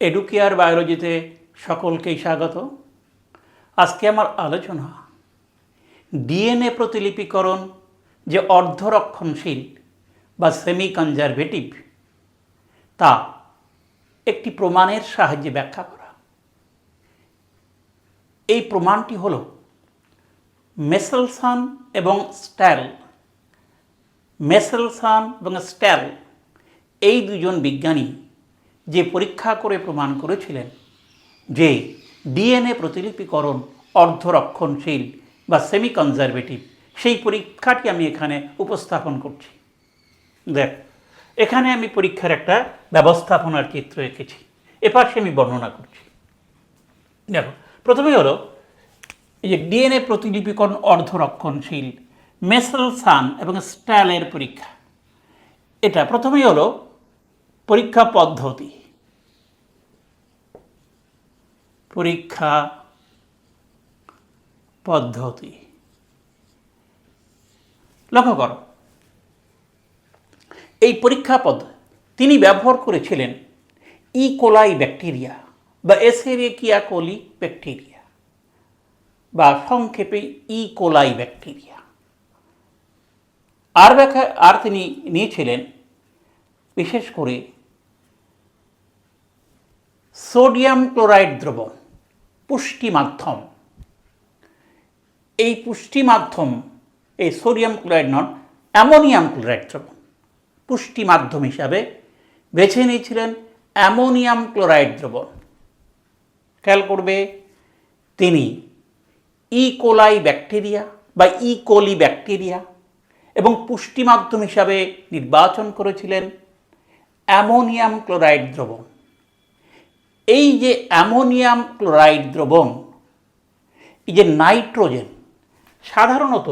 Educare বায়োলজিতে সকলকেই স্বাগত। আজকে আমার আলোচনা ডিএনএ প্রতিলিপিকরণ যে অর্ধরক্ষণশীল বা সেমি কনজারভেটিভ তা একটি প্রমাণের সাহায্যে ব্যাখ্যা করা। এই প্রমাণটি হল মেসেলসান এবং স্ট্যাল। মেসেলসান এবং স্ট্যাল এই দুজন বিজ্ঞানী যে পরীক্ষা করে প্রমাণ করেছিলেন যে ডিএনএ প্রতিলিপিকরণ অর্ধরক্ষণশীল বা সেমি কনজারভেটিভ সেই পরীক্ষাটি আমি এখানে উপস্থাপন করছি। দেখ, এখানে আমি পরীক্ষার একটা ব্যবস্থাপনার চিত্র এঁকেছি। এপাশে আমি বর্ণনা করছি। দেখো প্রথমে হলো, এই যে ডিএনএ প্রতিলিপিকরণ অর্ধরক্ষণশীল, মেসেল সান এবং স্ট্যালের পরীক্ষা। এটা প্রথমেই হলো পরীক্ষা পদ্ধতি। পরীক্ষা পদ্ধতি। লক্ষ্য করো, এই পরীক্ষা পদ্ধতি তিনি ব্যবহার করেছিলেন ই কোলাই ব্যাকটেরিয়া বা এসেরিকিয়া কোলি ব্যাকটেরিয়া বা সংক্ষেপে ই কোলাই ব্যাকটেরিয়া আর ব্যাখ্যা, আর তিনি নিয়েছিলেন বিশেষ করে সোডিয়াম ক্লোরাইড দ্রবণ। পুষ্টি মাধ্যম এই পুষ্টি মাধ্যম এই সোডিয়াম ক্লোরাইড নন, অ্যামোনিয়াম ক্লোরাইড দ্রবণ পুষ্টি মাধ্যম হিসাবে বেছে নিয়েছিলেন, অ্যামোনিয়াম ক্লোরাইড দ্রবণ। খেয়াল করবে, তিনি ই কোলাই ব্যাকটেরিয়া বা ই কোলি ব্যাকটেরিয়া এবং পুষ্টি মাধ্যম হিসাবে নির্বাচন করেছিলেন অ্যামোনিয়াম ক্লোরাইড দ্রবণ। এই যে অ্যামোনিয়াম ক্লোরাইড দ্রবণ, এই যে নাইট্রোজেন, সাধারণত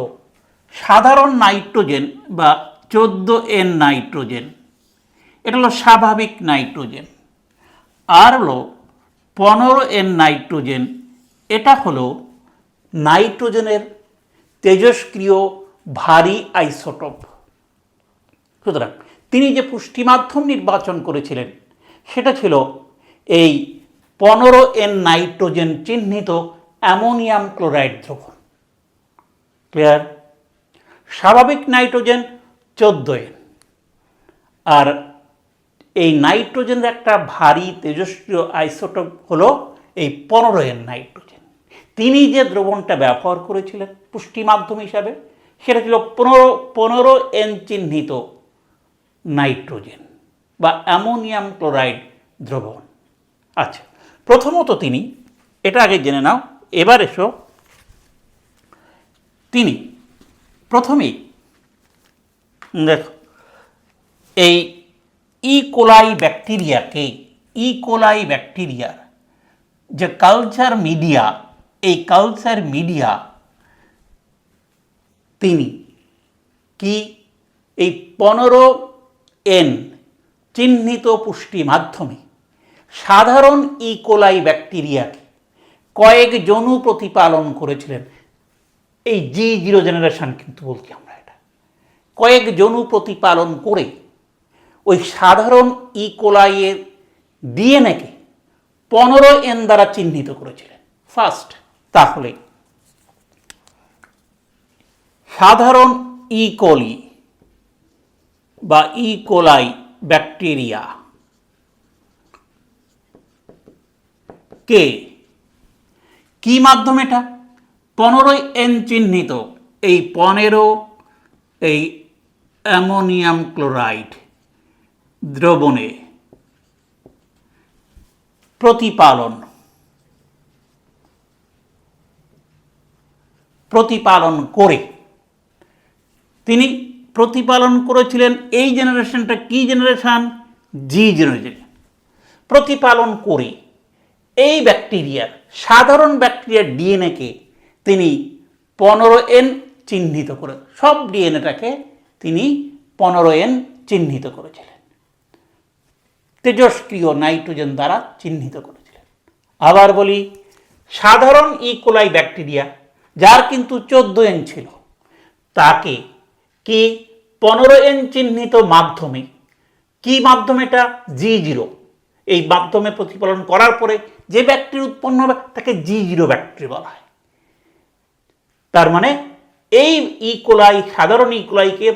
সাধারণ নাইট্রোজেন বা চোদ্দ এন নাইট্রোজেন, এটা হলো স্বাভাবিক নাইট্রোজেন। আর হলো পনেরো এন নাইট্রোজেন, এটা হলো নাইট্রোজেনের তেজস্ক্রিয় ভারী আইসোটপ। সুতরাং তিনি যে পুষ্টি মাধ্যম নির্বাচন করেছিলেন, সেটা ছিল এই পনেরো এন নাইট্রোজেন চিহ্নিত অ্যামোনিয়াম ক্লোরাইড দ্রবণ। ক্লিয়ার স্বাভাবিক নাইট্রোজেন চোদ্দ এন আর এই নাইট্রোজেনের একটা ভারী তেজস্ক্রিয় আইসোটোপ হলো এই পনেরো এন নাইট্রোজেন। তিনি যে দ্রবণটা ব্যবহার করেছিলেন পুষ্টি মাধ্যম হিসাবে, সেটা ছিল পনেরো পনেরো এন চিহ্নিত নাইট্রোজেন বা অ্যামোনিয়াম ক্লোরাইড দ্রবণ। আচ্ছা প্রথমত তিনি, এটা আগে জেনে নাও, এবার এসো। তিনি, প্রথমেই দেখো, এই ই কোলাই ব্যাকটেরিয়াকে ই কোলাই ব্যাকটেরিয়ার যে কালচার মিডিয়া এই কালচার মিডিয়া তিনি কি, এই পনেরো এন, চিহ্নিত পুষ্টি মাধ্যমে সাধারণ ইকোলাই ব্যাকটেরিয়াকে কয়েক জনু প্রতিপালন করেছিলেন। এই জি জিরো জেনারেশন কিন্তু বলছি আমরা এটা। কয়েক জনু প্রতিপালন করে ওই সাধারণ ই কোলাইয়ের ডিএনএকে পনেরো এন দ্বারা চিহ্নিত করেছিলেন। ফার্স্ট তাহলে সাধারণ ই কোলি বা ইকোলাই ব্যাকটেরিয়া কে? কি মাধ্যম এটা? পনেরোই এন চিহ্নিত। এই পনেরো, এই অ্যামোনিয়াম ক্লোরাইড দ্রবণে প্রতিপালন। প্রতিপালন করে। তিনি প্রতিপালন করেছিলেন এই জেনারেশনটা কি জেনারেশন? G generation. প্রতিপালন করে। এই ব্যাকটেরিয়ার সাধারণ ব্যাকটেরিয়ার ডিএনএকে তিনি পনেরো এন চিহ্নিত করে, সব ডিএনএটাকে তিনি পনেরো এন চিহ্নিত করেছিলেন। তেজস্ক্রিয় নাইট্রোজেন দ্বারা চিহ্নিত করেছিলেন। আবার বলি, সাধারণ ই কোলাই ব্যাকটেরিয়া, যার কিন্তু চোদ্দ এন ছিল, তাকে কি পনেরো এন চিহ্নিত মাধ্যমে, কি মাধ্যম এটা? G zero. এই মাধ্যমে প্রতিফলন করার পরে যে ব্যাকটেরিয়া উৎপন্ন হবে, তাকে জি জিরো ব্যাকটেরিয়া বলা হয়। তার মানে এই ইকোলাই সাধারণ ইকোলাইকে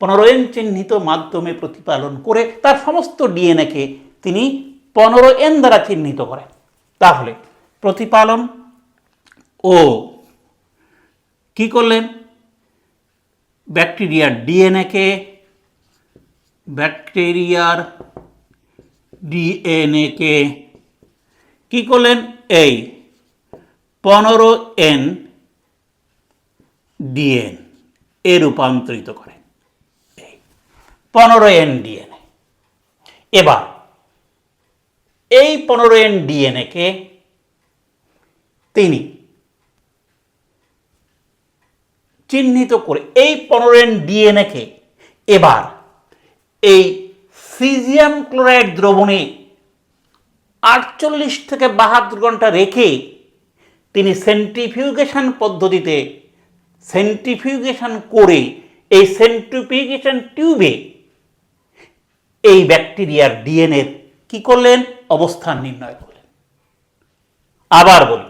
পনেরো এন চিহ্নিত মাধ্যমে প্রতিপালন করে তার সমস্ত ডিএনএকে তিনি পনেরো এন দ্বারা চিহ্নিত করেন। তাহলে প্রতিপালন ও কি করলেন? ব্যাকটেরিয়ার ডিএনএকে ব্যাকটেরিয়ার ডিএনএকে কি করলেন? এই পনেরো এন ডিএন এ রূপান্তরিত করেন। এই পনেরো এন ডিএনএ এবার এই পনেরো এন ডিএনএকে তিনি চিহ্নিত করে এই পনেরো এন ডিএনএকে এবার এই সিজিয়াম ক্লোরাইড দ্রবণে আটচল্লিশ থেকে বাহাত্তর ঘণ্টা রেখে তিনি সেন্ট্রিফিউগেশন পদ্ধতিতে সেন্ট্রিফিউগেশন করে এই সেন্ট্রিফিউগেশন টিউবে এই ব্যাকটেরিয়ার ডিএনএর কি করলেন? অবস্থান নির্ণয় করলেন। আবার বলি,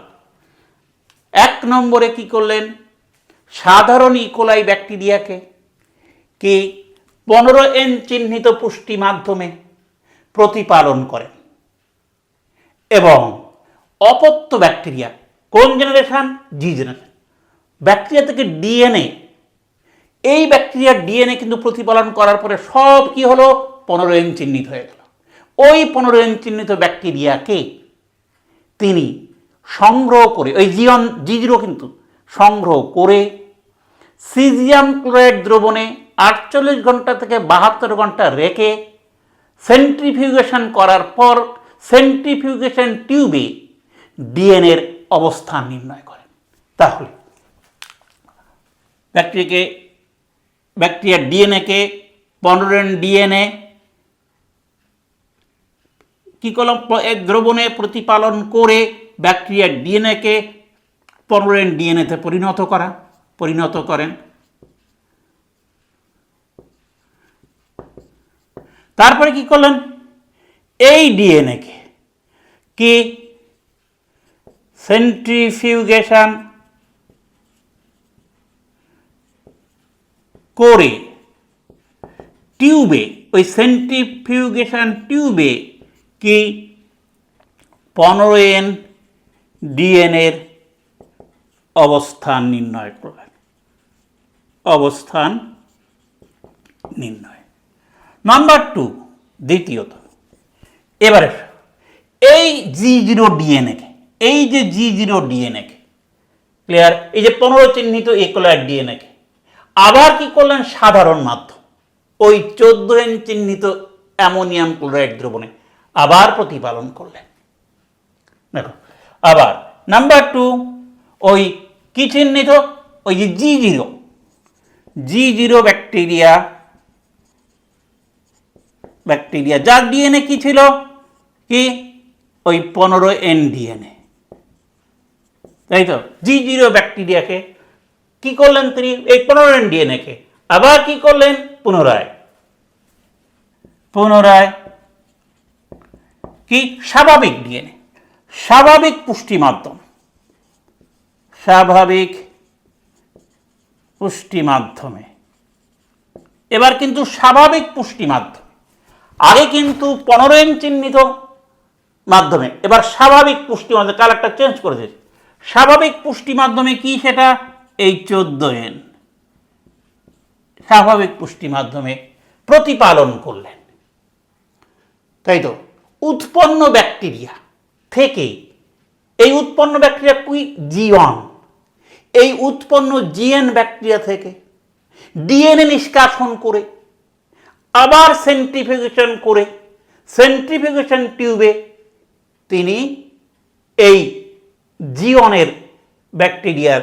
এক নম্বরে কি করলেন? সাধারণ ইকোলাই ব্যাকটেরিয়াকে কি পনেরো এন চিহ্নিত পুষ্টি মাধ্যমে প্রতিপালন করেন। এবং অপত্য ব্যাকটেরিয়া, কোন জেনারেশন জি জেনারেশন ব্যাকটেরিয়া থেকে ডিএনএ এই ব্যাকটেরিয়ার ডিএনএ কিন্তু প্রতিপালন করার পরে সব কি হলো? পনেরো এন চিহ্নিত হয়ে গেল। ওই পনেরো এন চিহ্নিত ব্যাকটেরিয়াকে তিনি সংগ্রহ করে, ওই জিয়ন জি জিরো কিন্তু সংগ্রহ করে সিজিয়াম ক্লোরাইড দ্রবণে আটচল্লিশ ঘণ্টা থেকে বাহাত্তর ঘণ্টা রেখে সেন্ট্রিফিউগেশন করার পর সেন্ট্রিফিউগেশন টিউবে ডিএনএর অবস্থান নির্ণয় করেন তাহলে, ব্যাকটেরিয়াকে, ব্যাকটেরিয়ার ডিএনএকে পনেরো ডিএনএ কি করলাম? এক দ্রবণে প্রতিপালন করে ব্যাকটেরিয়ার ডিএনএকে পনেরো ডিএনএতে পরিণত করা, পরিণত করেন। তারপরে কি করলেন? এই ডিএনএকে কি? সেন্ট্রিফিউগেশন করে? টিউবে? ওই সেন্ট্রিফিউগেশন টিউবে কি পনেরো এন ডিএনএর অবস্থান নির্ণয় করলেন অবস্থান নির্ণয়। নাম্বার টু, দ্বিতীয়ত এবারে এই জি জিরো ডিএনএকে এই যে জি জিরো ডিএনএকে ক্লিয়ার এই যে পনেরো চিহ্নিত একলার ডিএনএকে আবার কি করলেন? সাধারণ মাধ্যম, ওই চোদ্দ এন চিহ্নিত অ্যামোনিয়াম ক্লোরাইড দ্রবণে আবার প্রতিপালন করলেন। দেখো, আবার নাম্বার টু ওই কি চিহ্নিত? ওই যে G zero G zero bacteria bacteria. যার ডিএনএ কি ছিল? কি? ওই পনেরো এন ডিএনএ। তাই তো? জি জিরো ব্যাকটেরিয়াকে কি করলেন তিনি? এই পনেরো এন ডিএনএকে। আবার কি করলেন? পুনরায়। পুনরায় কি? স্বাভাবিক ডিএনএ। স্বাভাবিক পুষ্টি মাধ্যম। স্বাভাবিক পুষ্টি মাধ্যমে। এবার কিন্তু স্বাভাবিক পুষ্টি মাধ্যম। আগে কিন্তু পনেরো এন চিহ্নিত মাধ্যমে, এবার স্বাভাবিক পুষ্টি মাধ্যমে, কালারটা চেঞ্জ করে দিয়েছে। স্বাভাবিক পুষ্টি মাধ্যমে কি সেটা? এই চোদ্দ এন। স্বাভাবিক পুষ্টি মাধ্যমে প্রতিপালন করলেন। তাই তো, উৎপন্ন ব্যাকটেরিয়া থেকে, এই উৎপন্ন ব্যাকটেরিয়া কুই জিওন এই উৎপন্ন জিএন ব্যাকটেরিয়া থেকে, ডিএনএ নিষ্কাশন করে আবার সেন্ট্রিফিউগেশন করে সেন্ট্রিফিউগেশন টিউবে তিনি এই জিওনের ব্যাকটেরিয়ার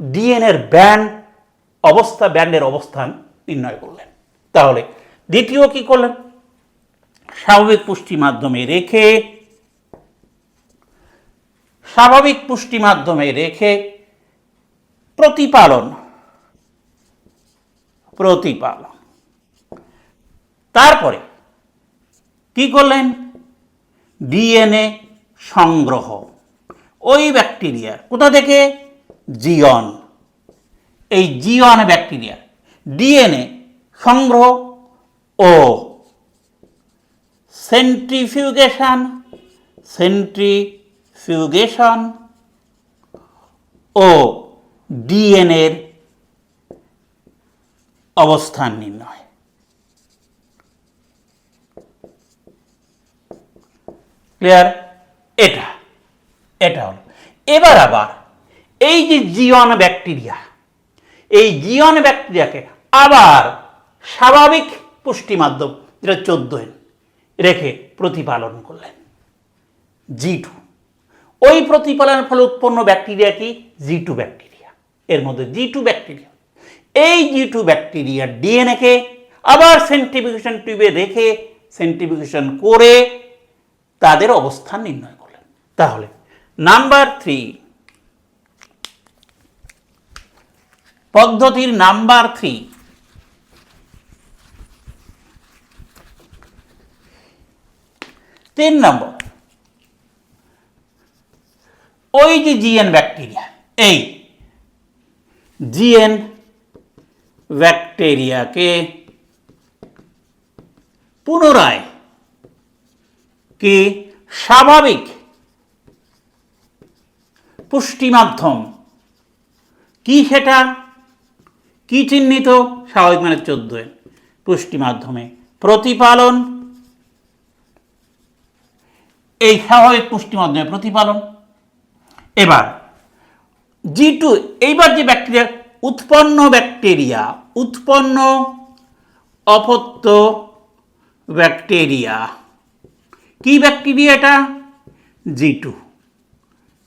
ডিএনএর ব্যান্ড, অবস্থা ব্যান্ডের অবস্থান নির্ণয় করলেন। তাহলে দ্বিতীয় কি করলেন? স্বাভাবিক পুষ্টি মাধ্যমে রেখে, স্বাভাবিক পুষ্টি মাধ্যমে রেখে প্রতিপালন প্রতিপালন। তারপরে কি করলেন? ডিএনএ সংগ্রহ। ওই ব্যাকটেরিয়া কোথা থেকে? জিয়ন। এই জিয়ন ব্যাকটেরিয়া ডিএনএ সংগ্রহ ও সেন্ট্রিফিউগেশন সেন্ট্রিফিউগেশন ও ডিএনএর অবস্থান নির্ণয়। ক্লিয়ার এটা। এটা হলো। এবার আবার এই যে জিওন ব্যাকটেরিয়া, এই জিওন ব্যাকটেরিয়াকে আবার স্বাভাবিক পুষ্টি মাধ্যম যেটা চোদ্দ রেখে প্রতিপালন করলেন। G two. ওই প্রতিপালনের ফলে উৎপন্ন ব্যাকটেরিয়া কি? G two bacteria. এর মধ্যে জি টু ব্যাকটেরিয়া। এই জি টু ব্যাকটেরিয়ার ডিএনএকে আবার সেন্ট্রিফিকেশন টিউবে রেখে সেন্ট্রিফিকেশন করে তাদের অবস্থান নির্ণয় করলেন। তাহলে নাম্বার থ্রি পদ্ধতির নাম্বার থ্রি তিন নম্বর ওই যে জিএন ব্যাকটেরিয়া এই জিএন ব্যাকটেরিয়াকে পুনরায় কি? স্বাভাবিক। পুষ্টি মাধ্যম কি সেটা? কি চিহ্নিত? স্বাভাবিক মানে চোদ্দ পুষ্টি মাধ্যমে প্রতিপালন। এই স্বাভাবিক পুষ্টি মাধ্যমে প্রতিপালন। এবার জি টু এইবার যে ব্যাকটেরিয়া, উৎপন্ন ব্যাকটেরিয়া, উৎপন্ন অপত্য ব্যাকটেরিয়া। কি ব্যাকটেরিয়া এটা? জি টু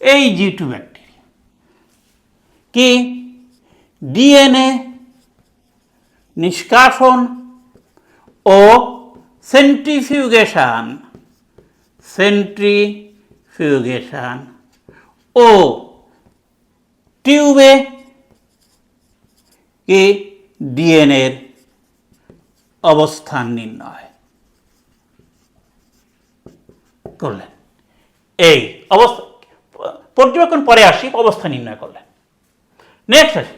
এই জি টু ব্যাকটেরিয়া কি? ডিএনএ নিষ্কাশন ও সেন্ট্রিফিউগেশন সেন্ট্রিফিউগেশন ও টিউবে কি? ডিএনএর অবস্থান নির্ণয়। করলেন। এই অবস্থা, পর্যবেক্ষণ পরে আসি, অবস্থা নির্ণয় করলেন। নেক্সট আসি।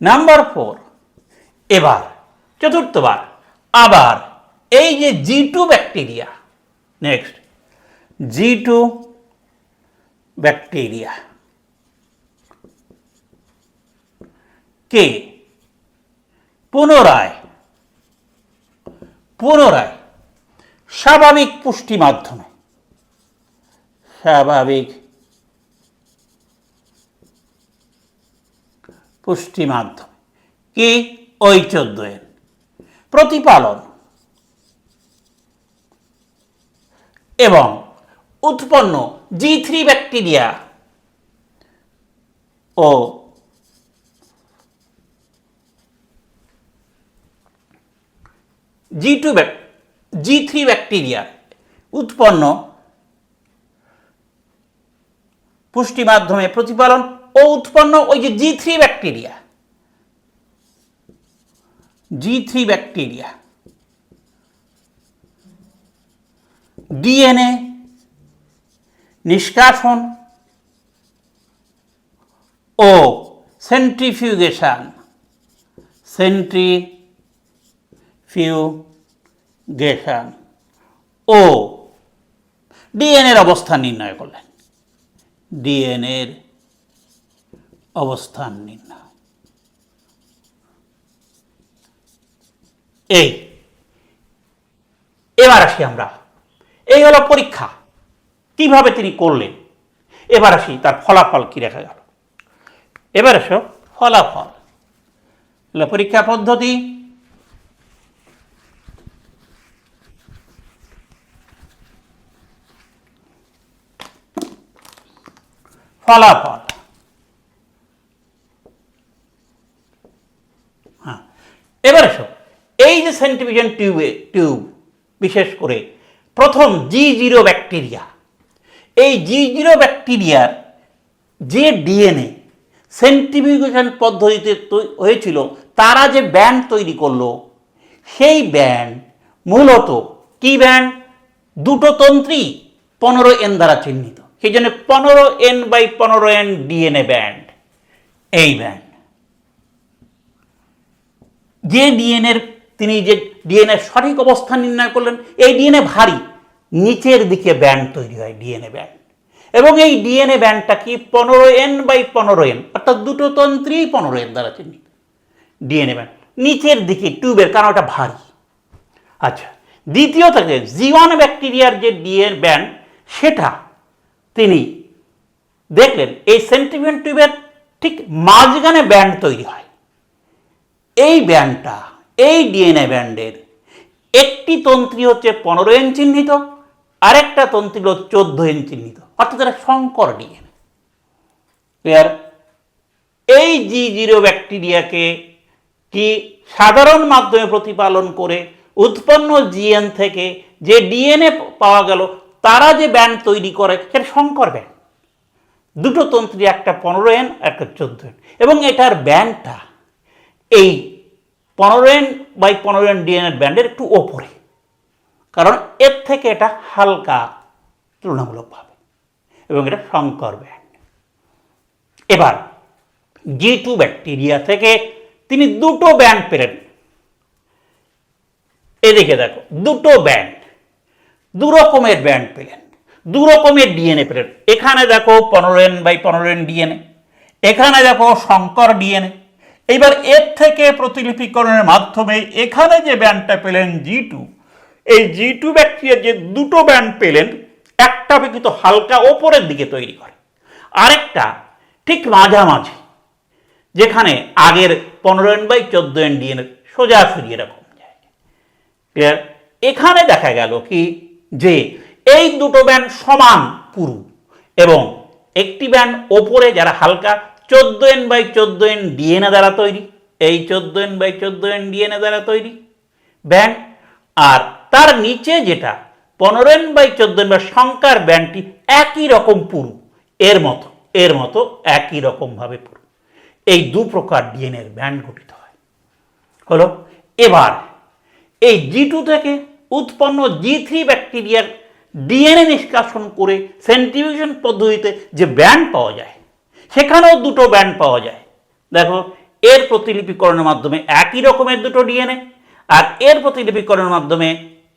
নাম্বার ফোর এবার, চতুর্থবার, আবার এই যে G two bacteria next G two bacteria কে? পুনরায় পুনরায় স্বাভাবিক পুষ্টি মাধ্যমে স্বাভাবিক। পুষ্টি মাধ্যম। কি? ওই চোদ্দ এর প্রতিপালন। এবং উৎপন্ন জি থ্রি ব্যাকটেরিয়া ও G two G three bacteria উৎপন্ন পুষ্টি মাধ্যমে প্রতিপালন ও উৎপন্ন ওই যে G three bacteria G three bacteria DNA নিষ্কাশন ও সেন্ট্রিফিউগেশন সেন্ট্রিফিউগেশন ও ডিএনএর অবস্থান নির্ণয় করলেন। ডিএনএর অবস্থান নির্ণয়। এই, এবার আসি আমরা। এই হলো পরীক্ষা। কীভাবে তিনি করলেন? এবার আসি তার ফলাফল কি দেখা গেল। এবার এসো ফলাফল। পরীক্ষা পদ্ধতি। ফলাফল। হ্যাঁ এবার এসো। এই যে সেন্টিভিশন টিউবে টিউব বিশেষ করে প্রথম জি জিরো ব্যাকটেরিয়া এই জি জিরো ব্যাকটেরিয়ার যে ডিএনএ সেন্ট্রিফিউগেশন পদ্ধতিতে হয়েছিল, তারা যে ব্যান্ড তৈরি করল, সেই ব্যান্ড মূলত কি ব্যান্ড দুটো তন্ত্রী পনেরো এন দ্বারা চিহ্নিত। সেই জন্য পনেরো এন বাই পনেরো এন ডিএনএ ব্যান্ড এই ব্যান্ড যে ডিএনএর তিনি যে ডিএনএ সঠিক অবস্থান নির্ণয় করলেন, এই ডিএনএ ভারী, নিচের দিকে ব্যান্ড তৈরি হয় ডিএনএ ব্যান্ড এবং এই ডিএনএ ব্যান্ডটা কি পনেরো এন বাই পনেরো এন অর্থাৎ দুটো তন্ত্রেই পনেরো এন দ্বারা চিহ্নিত। ডিএনএ ব্যান্ড নিচের দিকে টিউবের কারণ ওটা ভারী। আচ্ছা দ্বিতীয় থেকে জীবাণু ব্যাকটেরিয়ার যে ডিএন ব্যান্ড সেটা তিনি দেখলেন, এই সেন্টিমেন্ট টিউবের ঠিক মাঝখানে ব্যান্ড তৈরি হয়। এই ব্যান্ডটা এই ডিএনএ ব্যান্ডের একটি তন্ত্রী হচ্ছে পনেরো ইঞ্চ চিহ্নিত, আরেকটা তন্ত্রী হল চোদ্দ ইঞ্চ চিহ্নিত। অর্থাৎ এটা সংকর ডিএনএ ক্লিয়ার এই জি জিরো ব্যাকটেরিয়াকে কি সাধারণ মাধ্যমে প্রতিপালন করে, উৎপন্ন জিএন থেকে যে ডিএনএ পাওয়া গেল তারা যে ব্যান্ড তৈরি করে, সেটা শঙ্কর ব্যান্ড দুটো তন্ত্রী, একটা পনেরো এন একটা চোদ্দ এন এবং এটার ব্যান্ডটা এই পনেরো এন বাই পনেরো এন ডিএনএর ব্যান্ডের একটু ওপরে। কারণ এর থেকে এটা হালকা তুলনামূলকভাবে এবং এটা শঙ্কর ব্যান্ড এবার জি টু ব্যাকটেরিয়া থেকে তিনি দুটো ব্যান্ড পেলেন। এদিকে দেখো, দুটো ব্যান্ড দু রকমের ব্যান্ড পেলেন, দু রকমের ডিএনএ পেলেন। এখানে দেখো পনেরো এন বাই পনেরো এন ডিএনএ, এখানে দেখো শঙ্কর ডিএনএ। এবার এর থেকে প্রতিলিপিকরণের মাধ্যমে এখানে যে ব্যান্ডটা পেলেন জি টু, এই জি টু ব্যাকটেরিয়ার যে দুটো ব্যান্ড পেলেন, একটা কিন্তু হালকা ওপরের দিকে তৈরি করে। আরেকটা ঠিক মাঝামাঝি, যেখানে আগের পনেরো এন বাই চোদ্দ এন ডিএনএ সোজাসুজি এরকম জায়গা ক্লিয়ার এখানে দেখা গেল কি যে এই দুটো ব্যান্ড সমান পুরু এবং একটি ব্যান্ড ওপরে যারা হালকা চোদ্দ এন বাই চোদ্দ এন ডিএনএ দ্বারা তৈরি, এই চোদ্দ এন বাই চোদ্দ এন ডিএনএ দ্বারা তৈরি ব্যান্ড আর তার নিচে যেটা পনেরো এন বাই চোদ্দ এন বা সংখ্যার ব্যান্ডটি একই রকম পুরু এর মতো এর মতো একই রকমভাবে পুরু এই দু প্রকার ডিএনএর ব্যান্ড গঠিত হয়। হলো, এবার এই জি টু থেকে উৎপন্ন জি থ্রি ব্যাকটেরিয়ার ডিএনএ নিষ্কাশন করে সেন্ট্রিফিউশন পদ্ধতিতে যে ব্যান্ড পাওয়া যায়, সেখানেও দুটো ব্যান্ড পাওয়া যায়। দেখো, এর প্রতিলিপিকরণের মাধ্যমে একই রকমের দুটো ডিএনএ আর এর প্রতিলিপিকরণের মাধ্যমে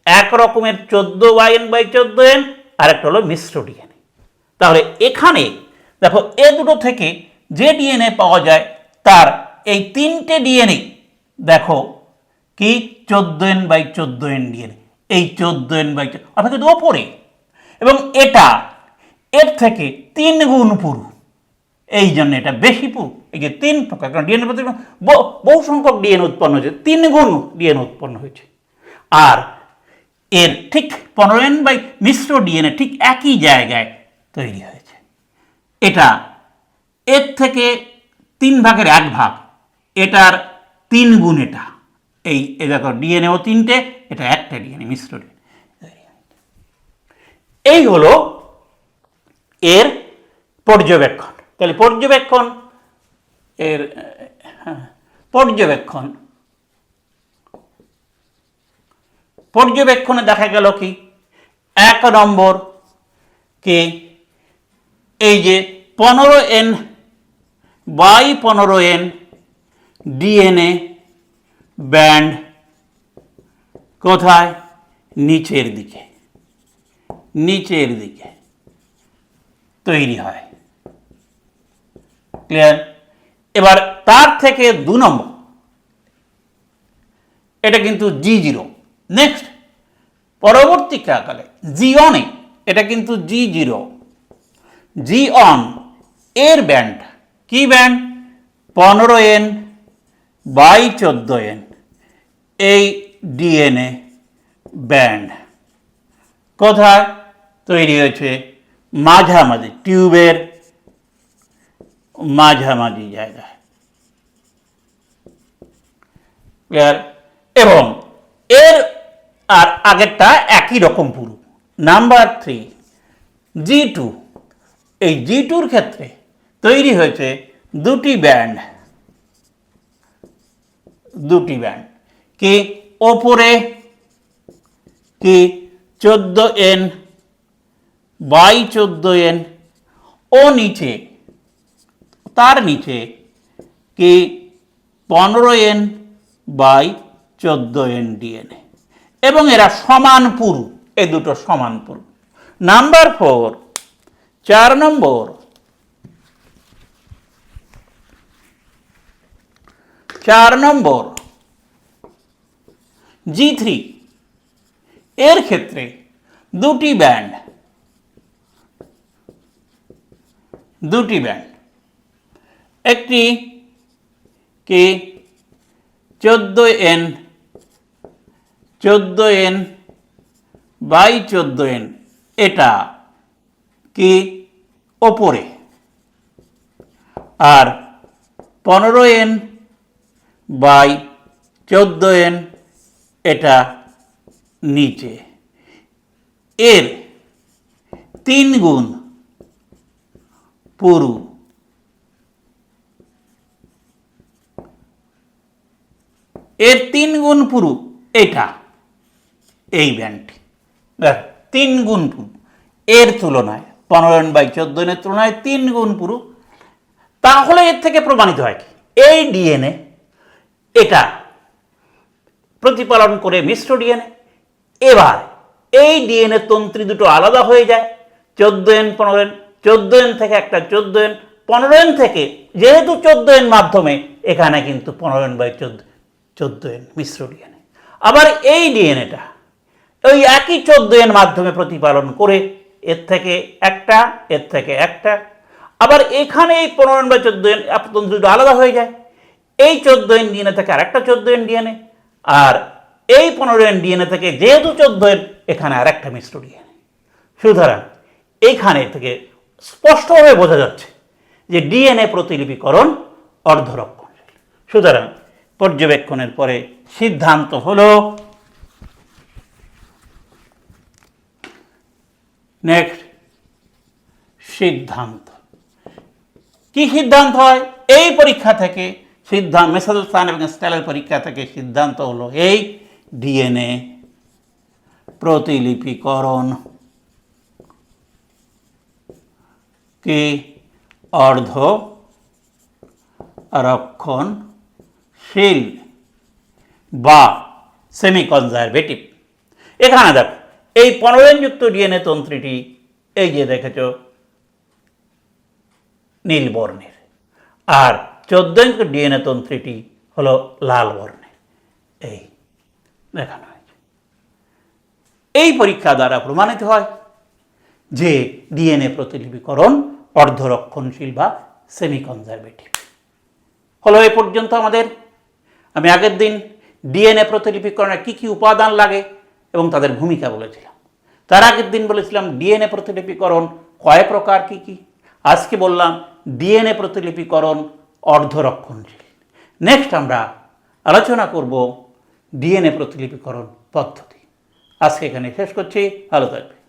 এক রকমের চোদ্দ বাই এন বাই চোদ্দ এন আর একটা হলো মিশ্র ডিএনএ তাহলে এখানে দেখো, এ দুটো থেকে যে ডিএনএ পাওয়া যায়, তার এই তিনটে ডিএনএ দেখো, কি? চোদ্দ এন বাই চোদ্দ এন ডিএনএ এই চোদ্দ এন বাই অর্থাৎ কিন্তু ওপরে। এবং এটা, এর থেকে তিন গুণ পুরু। এই জন্য এটা বেশি পুরু। এই যে তিন প্রকার, কারণ ডিএনএ প্রতি বহু- সংখ্যক ডিএনএ উৎপন্ন হয়েছে। তিন গুণ ডিএনএ উৎপন্ন হয়েছে। আর এর ঠিক পনেরো এন বাই মিশ্র ডিএনএ ঠিক একই জায়গায় তৈরি হয়েছে। এটা এর থেকে তিন ভাগের এক ভাগ। এটার তিন গুণ এটা। এই দেখো ডিএনএও তিনটে এটা একটা ডিএনএ মিশ্র এই হলো এর পর্যবেক্ষণ। তাহলে পর্যবেক্ষণ এর হ্যাঁ, পর্যবেক্ষণ। পর্যবেক্ষণে দেখা গেল কি? এক নম্বর কে? এই যে পনেরো এন বাই পনেরো এন ডিএনএ ব্যান্ড কোথায়? নিচের দিকে। নিচের দিকে। তৈরি হয়। ক্লিয়ার এবার তার থেকে দু নম্বর। এটা কিন্তু জি জিরো নেক্সট পরবর্তীকালে জি অনে এটা কিন্তু জি জিরো জি অন এর ব্যান্ড কি ব্যান্ড পনেরো এন বাই চোদ্দ এন এই ডিএনএ ব্যান্ড। কোথায় তৈরি হয়েছে মাঝামাঝি, টিউবের মাঝামাঝি জায়গায়। ক্লিয়ার এবং এর আর আগেরটা একই রকম পুরু। নাম্বার থ্রি জি টু এই জি টুর ক্ষেত্রে তৈরি হয়েছে দুটি ব্যান্ড। দুটি ব্যান্ড। কি? ওপরে কি? চোদ্দ এন বাই চোদ্দ এন ও নিচে। তার নিচে কি? পনেরো এন বাই চোদ্দ এন ডিএনএ এবং এরা সমান পুরু, এ দুটো সমান পুরু। নাম্বার ফোর, চার নম্বর। চার নম্বর। জি থ্রি এর ক্ষেত্রে দুটি ব্যান্ড দুটি ব্যান্ড একটি কি? চোদ্দ এন। চোদ্দ এন বাই চোদ্দ এন। এটা কি? ওপরে। আর পনেরো এন বাই চোদ্দ এন এটা নিচে। এর তিন গুণ পুরু। এর তিন গুণ পুরু এটা, এই ব্যান্ডটি তিন গুণ পুরু। এর তুলনায়, পনেরো বাই চোদ্দ এর তুলনায় তিন গুণ পুরু। তাহলে এর থেকে প্রমাণিত হয় কি? এই ডিএনএ এটা প্রতিপালন করে মিশ্র ডিএনএ। এবার এই ডিএনএ তন্ত্রী দুটো আলাদা হয়ে যায়। চোদ্দ এন পনেরো এন, চোদ্দ এন থেকে একটা, চোদ্দ এন, পনেরো এন থেকে, যেহেতু চোদ্দ এন মাধ্যমে, এখানে কিন্তু পনেরো এন বাই চোদ্দ চোদ্দ এন মিশ্র ডিএনএ। আবার এই ডিএনএটা, ওই একই চোদ্দ এন মাধ্যমে প্রতিপালন করে, এর থেকে একটা, এর থেকে একটা, আবার এখানে এই পনেরো এন বা চোদ্দ এন তন্ত্র দুটো আলাদা হয়ে যায়। এই চোদ্দ এন ডিএনএ থেকে আরেকটা চোদ্দ এন ডিএনএ আর এই পনেরো এন ডিএনএ থেকে যেহেতু চোদ্দ এন এখানে আর একটা মিশ্র ডিএনএ সুতরাং এইখানে থেকে স্পষ্টভাবে বোঝা যাচ্ছে যে ডিএনএ প্রতিলিপিকরণ অর্ধরক্ষণশীল সুতরাং পর্যবেক্ষণের পরে সিদ্ধান্ত হলো নেক্সট সিদ্ধান্ত। কি সিদ্ধান্ত হয়? এই পরীক্ষা থেকে সিদ্ধান্ত মেসাদুস্তান এবং স্টাইলের পরীক্ষা থেকে সিদ্ধান্ত হলো, এই ডিএনএ প্রতিলিপিকরণ কি অর্ধ রক্ষণশীল বা সেমি কনজারভেটিভ এখানে দেখো, এই পনেরোযুক্ত ডিএনএ তন্ত্রীটি এই যে দেখেছ, নীল বর্ণের। আর চোদ্দ ডিএনএ তন্ত্রীটি হলো লাল বর্ণের। এই দেখানো হয়েছে। এই পরীক্ষা দ্বারা প্রমাণিত হয় যে ডিএনএ প্রতিলিপিকরণ অর্ধরক্ষণশীল বা সেমি কনজারভেটিভ হলো, এ পর্যন্ত আমাদের। আমি আগের দিন ডিএনএ প্রতিলিপিকরণে কী কী উপাদান লাগে এবং তাদের ভূমিকা বলেছিলাম। তার আগের দিন বলেছিলাম, ডিএনএ প্রতিলিপিকরণ কয় প্রকার কী কী? আজকে বললাম, ডিএনএ প্রতিলিপিকরণ অর্ধরক্ষণশীল নেক্সট আমরা আলোচনা করব ডিএনএ প্রতিলিপিকরণ পদ্ধতি। আজকে এখানে শেষ করছি ভালো থাকবে